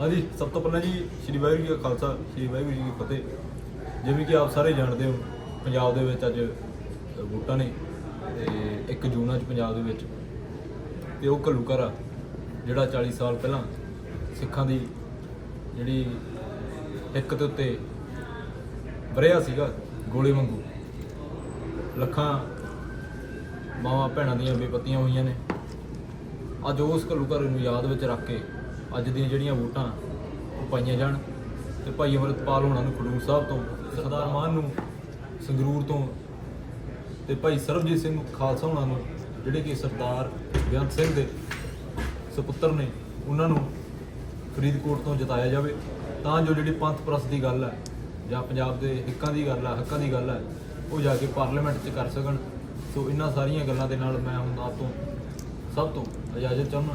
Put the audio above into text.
ਹਾਂਜੀ ਸਭ ਤੋਂ ਪਹਿਲਾਂ ਜੀ ਸ਼੍ਰੀ ਵਾਹਿਗੁਰੂ ਜੀ ਕਾ ਖਾਲਸਾ ਸ਼੍ਰੀ ਵਾਹਿਗੁਰੂ ਜੀ ਕੀ ਫਤਿਹ। ਜਿਵੇਂ ਕਿ ਆਪ ਸਾਰੇ ਜਾਣਦੇ ਹੋ ਪੰਜਾਬ ਦੇ ਵਿੱਚ ਅੱਜ ਅ, ਵੋਟਾਂ ਨੇ ਤੇ 1 ਜੂਨ ਅੱਜ ਪੰਜਾਬ ਦੇ ਵਿੱਚ। ਤੇ ਉਹ ਘੱਲੂਘਾਰਾ ਜਿਹੜਾ 40 ਸਾਲ ਪਹਿਲਾਂ ਸਿੱਖਾਂ ਦੀ ਜਿਹੜੀ ਇੱਕ ਦੇ ਉੱਤੇ ਵਰਿਆ ਸੀਗਾ ਗੋਲੇ ਵਾਂਗੂ। ਲੱਖਾਂ ਮਾਵਾਂ ਭੈਣਾਂ ਦੀਆਂ ਬੇਪਤੀਆਂ ਹੋਈਆਂ ਨੇ। ਅੱਜ ਉਸ ਘੱਲੂਘਾਰੇ ਨੂੰ ਯਾਦ ਵਿੱਚ ਰੱਖ ਕੇ ਅੱਜ ਦੀਆਂ ਜਿਹੜੀਆਂ ਵੋਟਾਂ ਉਹ ਪਾਈਆਂ ਜਾਣ ਤੇ ਭਾਈ ਅਮਰਤਪਾਲ ਹੋਣਾ ਨੂੰ ਖਡੂਰ ਸਾਹਿਬ ਤੋਂ, ਸਰਦਾਰ ਮਾਨ ਨੂੰ ਸੰਗਰੂਰ ਤੋਂ ਤੇ ਭਾਈ ਸਰਬਜੀਤ ਸਿੰਘ ਖਾਲਸਾ ਹੋਣਾ ਨੂੰ, ਜਿਹੜੇ ਕਿ ਸਰਦਾਰ ਬੇਅੰਤ ਸਿੰਘ ਦੇ ਸੁਪੁੱਤਰ ਨੇ, ਉਹਨਾਂ ਨੂੰ ਫਰੀਦਕੋਟ ਤੋਂ ਜਿਤਾਇਆ ਜਾਵੇ। ਤਾਂ ਜੋ ਜਿਹੜੀ ਪੰਥ ਪ੍ਰਸ ਦੀ ਗੱਲ ਹੈ, ਜਾਂ ਪੰਜਾਬ ਦੇ ਹਿੱਕਾਂ ਦੀ ਗੱਲ ਹੈ, ਹੱਕਾਂ ਦੀ ਗੱਲ ਹੈ, ਉਹ ਜਾ ਕੇ ਪਾਰਲੀਮੈਂਟ 'ਚ ਕਰ ਸਕਣ। ਸੋ ਇਹਨਾਂ ਸਾਰੀਆਂ ਗੱਲਾਂ ਦੇ ਨਾਲ ਮੈਂ ਹੁਣ ਆਪ ਤੋਂ ਸਭ ਤੋਂ ਇਜਾਜ਼ਤ ਚਾਹੁੰਦਾ